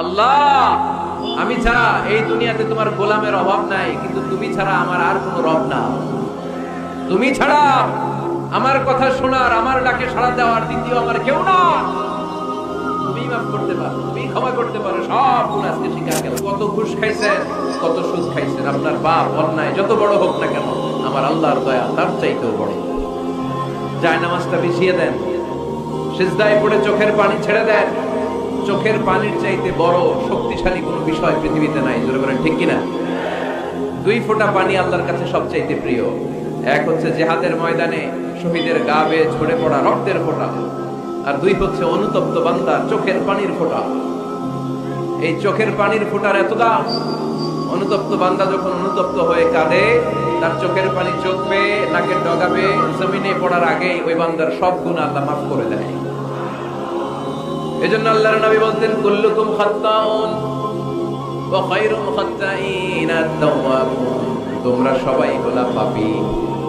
আল্লাহ, আমি ছাড়া এই দুনিয়াতে তোমার গোলামের অভাব নাই, কিন্তু তুমি ছাড়া আমার আর কোনো রব না। তুমি ছাড়া আমার কথা শোনার, আমার ডাকে সাড়া দেওয়ার দ্বিতীয় আমার কেউ না। তুমি মাফ করতে পারো, তুমি ক্ষমা করতে পারো, সব গুণ আজকে স্বীকার গেল কত ঘুষ খাইছেন, কত সুদ খাইছেন, আপনার বাপ অন্যায়, যত বড় হোক না কেন, আমার আল্লাহর দয়া তার চাইতেও বড়। যায় নামাজটা বিছিয়ে দেন, সিজদায় পড়ে চোখের পানি ছেড়ে দেন চোখের পানির চাইতে বড় শক্তিশালী কোনো বিষয় পৃথিবীতে নাই। জোরে বলেন, ঠিক কিনা? দুই ফোঁটা পানি আল্লাহর কাছে সবচাইতে প্রিয়। এক হচ্ছে জেহাদের ময়দানে শহীদের গা বেয়ে ঝরে পড়া রক্তের ফোঁটা, আর দুই হচ্ছে অনুতপ্ত বান্দার চোখের পানির ফোঁটা। এই চোখের পানির ফোঁটার এত দাম? অনুতপ্ত বান্দা যখন অনুতপ্ত হয়ে কাঁদে, তার চোখের পানি চোখ পেয়ে নাকের ডগাবে জমিনে পড়ার আগেই ওই বান্দার সব গুণ আল্লাহ মাফ করে দেয়। এজন্য আল্লাহর নবী বলতেন, কুল্লুকুম খাত্তাউন ওয়া খায়রুল খাত্তাইনা আত-তাওয়াবুন। তোমরা সবাই হলা পাপী।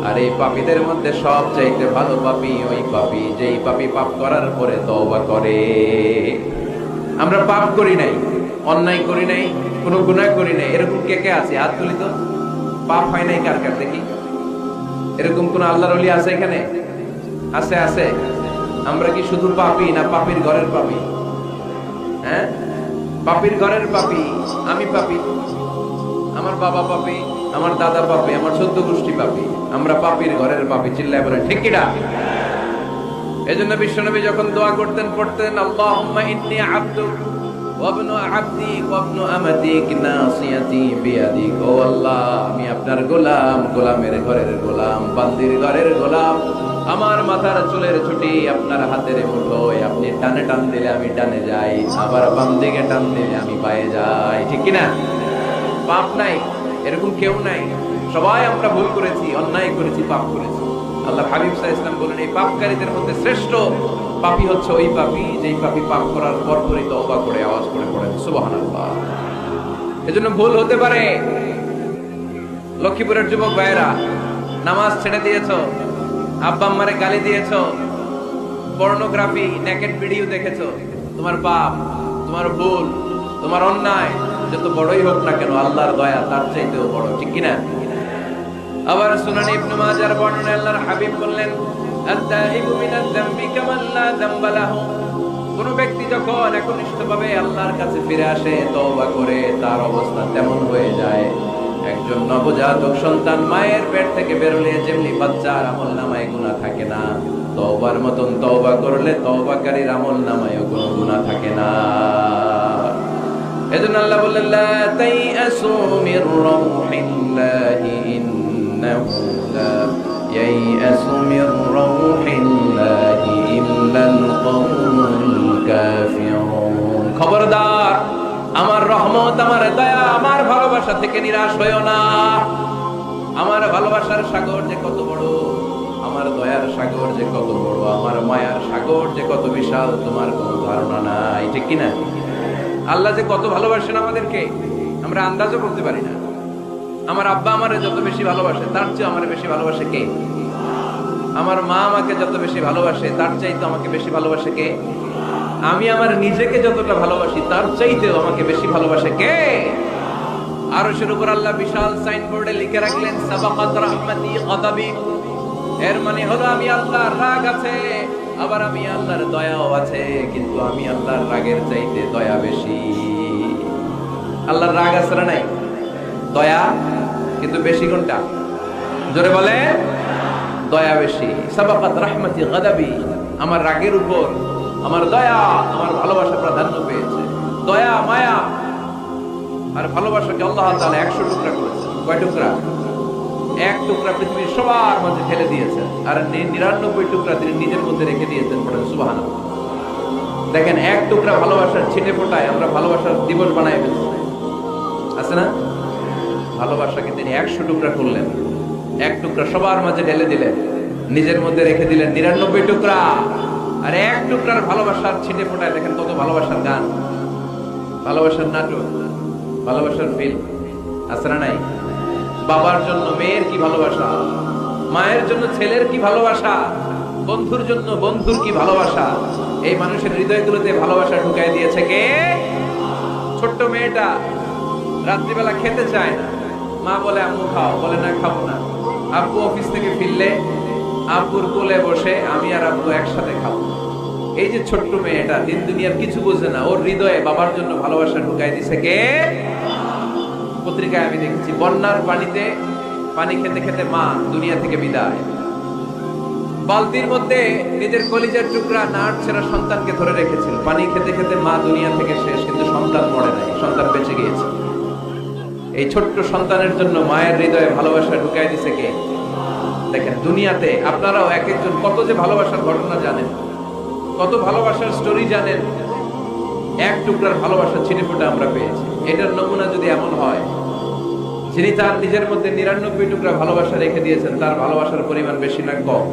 আর এই পাপীদের মধ্যে সব চাইতে ভালো পাপী ওই পাপী, যেই পাপী পাপ করার পরে তওবা করে। আমরা পাপ করি নাই, অন্যায় করি নাই, কোনো গুনাহ করি নাই। এরকম কে কে আছে? হাত তুলি তো। পাপ হয় নাই কার কার? দেখি। এরকম কোন আল্লাহর ওলি আছে এখানে? আছে আছে। আমরা কি শুধু পাপি না পাপির ঘরের পাপি? হ্যাঁ? পাপির ঘরের পাপি, আমি পাপি। আমার বাবা পাপি, আমার দাদা পাপি, আমার চোদ্দ গোষ্ঠী পাপি। আমরা পাপির ঘরের পাপি, চিল্লায় বলে, ঠিক কিনা এজন্য বিশ্বনবী যখন দোয়া করতেন, পড়তেন আল্লাহ ইন্নি আবদুক ওয়াবন আবদিক ওয়াবন আমাতিক নাসিয়াতি বিয়াদিক ও আল্লাহ, আমি আপনার গোলাম, গোলামের ঘরের গোলাম, বান্দির ঘরের গোলাম। আমার মাথার চুলের ছুটি আপনার হাতের মুঠোয় আপনি টানে টান দিলে আমি টানে যাই, আবার বাম দিকে টান দিলে আমি পায়ে যাই। ঠিক কি না পাপ নাই, এরকম কেউ নাই। সবাই আমরা ভুল করেছি, অন্যায় করেছি, পাপ করেছি। আল্লাহ হাবিব সাহা ইসলাম বলেন, এই পাপকারীদের মধ্যে শ্রেষ্ঠ পাপী হচ্ছে ওই পাপী যেই পাপী পাপ করার পর পরই তওবা করে, আওয়াজ করে পড়েন সুবহানাল্লাহ। এজন্য ভুল হতে পারে। লক্ষ্মীপুরের যুবক ভাইয়েরা, নামাজ ছেড়ে দিয়েছ, আব্বা আম্মারে গালি দিয়েছ, পর্নোগ্রাফি নেকেট ভিডিও দেখেছ, তোমার পাপ, তোমার ভুল, তোমার অন্যায়, যত বড়ই হোক না কেন, আল্লাহর দয়া তার চাইতেও বড়, ঠিক কিনা? আবার সুনান ইবনে মাজার বর্ণনায় আল্লাহর হাবিব বললেন আত-তাইবু মিনাজ যামবি কামান লা যামবা লাহু। কোন ব্যক্তি যখন একনিষ্ঠভাবে আল্লাহর কাছে ফিরে আসে, তওবা করে, তার অবস্থা তেমন হয়ে যায়। একজন নবজাতক সন্তান মায়ের পেট থেকে বেরোলে যেমনি বাচ্চার আমল নামায় গুনাহ থাকে না, তওবার মতন তওবা করলে তওবাকারীর আমল নামায় কোনো গুনাহ থাকে না। এজন্য আল্লাহ বললেন, লা তাইআসু মির রাউহিল্লাহি লা ইয়াইআসু মির রাউহিল্লাহি ইল্লাল কওমুল কাফিরুন খবরদার আমার রহমত, আমার দয়া, আমার ভালোবাসা থেকে নিরাশ না। আমার ভালোবাসার সাগর যে কত বড়, আমার দয়ার সাগর যে কত বড়, আমার মায়ার সাগর যে কত বিশাল, তোমার কোনো ধারণা নাই। ঠিক কিনা? আল্লাহ যে কত ভালোবাসেন আমাদেরকে, আমরা আন্দাজও করতে পারি না। আমার আব্বা আমারে যত বেশি ভালোবাসে, তার চেয়ে আমার বেশি ভালোবাসে কে? আমার মা আমাকে যত বেশি ভালোবাসে, তার চাইতে আমাকে বেশি ভালোবাসে কে? আমি আমার নিজেকে যতটা ভালোবাসি, তার চাইতেও আমাকে বেশি ভালোবাসে কে? আরও শুরু করে আল্লাহ বিশাল সাইনবোর্ডে লিখে রাখলেন এর মানে হলো আমি আল্লাহর রাগ আছে, আবার আমি আল্লাহর দয়াও আছে, কিন্তু আমি আল্লাহর রাগের চাইতে দয়া বেশি। আল্লাহর রাগ আছে না নাই? দয়া, কিন্তু বেশি কোনটা? জোরে বলে, দয়া বেশি। সাবাকাত রাহমাতি গাদাবি, আমার রাগের উপর, আমার দয়া, আমার ভালোবাসা প্রাধান্য পেয়েছে। দয়া, মায়া, আর ভালোবাসাকে আল্লাহ তাআলা 100 টুকরা করেছে কয় টুকরা? এক টুকরা পৃথিবীর সবার মাঝে ফেলে দিয়েছেন, আর নিরানব্বই টুকরা তিনি নিজের মধ্যে রেখে দিয়েছেন পড়েন সুবাহান দেখেন, এক টুকরা ভালোবাসার ছিটে ফোটায় আমরা ভালোবাসার দিবস বানাই ফেলছি। আছে না? ভালোবাসাকে তিনি একশো টুকরা করলেন। এক টুকরা সবার মাঝে ঢেলে দিলেন। নিজের মধ্যে রেখে দিলেন নিরানব্বই টুকরা। আর এক টুকরার ভালোবাসার ছিটে ফোটায় দেখেন কত ভালোবাসার গান। ভালোবাসার নাটক, ভালোবাসার ফিল্ম না নাই? বাবার জন্য মেয়ের কি ভালোবাসা? মায়ের জন্য ছেলের কি ভালোবাসা? বন্ধুর জন্য বন্ধুর কি ভালোবাসা? এই মানুষের হৃদয়গুলোতে ভালোবাসা ঢুকাই দিয়েছে কে? ছোট্ট মেয়েটা রাত্রিবেলা খেতে চায় না। মা বলে, আম্মু, খাও। বলে, না, খাব না। আব্বু অফিস থেকে ফিরলে আব্বুর কোলে বসে আমি আর আব্বু একসাথে খাব। এই যে ছোট্ট মেয়েটা, দিন দুনিয়ার কিছু বোঝে না। ওর হৃদয়ে বাবার জন্য ভালোবাসা ঢুকাই দিছে কে? পত্রিকায় আমি দেখেছি, বন্যার পানিতে পানি খেতে খেতে মা দুনিয়া থেকে বিদায়। বালতির মধ্যে নিজের কলিজার টুকরা নাট ছেড়া সন্তানকে ধরে রেখেছিল। পানি খেতে খেতে মা দুনিয়া থেকে শেষ, কিন্তু সন্তান মরে নাই, সন্তান বেঁচে গিয়েছে। এই ছোট্ট সন্তানের জন্য মায়ের হৃদয়ে ভালোবাসা ঢুকাই দিছে কে? দেখেন, দুনিয়াতে আপনারাও এক একজন কত যে ভালোবাসার ঘটনা জানেন, কত ভালোবাসার স্টোরি জানেন, এক টুকরার ভালোবাসা ছিটে ফুটে আমরা পেয়েছি। এটার নমুনা যদি এমন হয়, যিনি তার নিজের মধ্যে নিরানব্বই টুকরা ভালোবাসা রেখে দিয়েছেন, তার ভালোবাসার পরিমাণ বেশি না কম।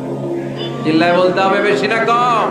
জিল্লায় বলতে হবে বেশি না কম।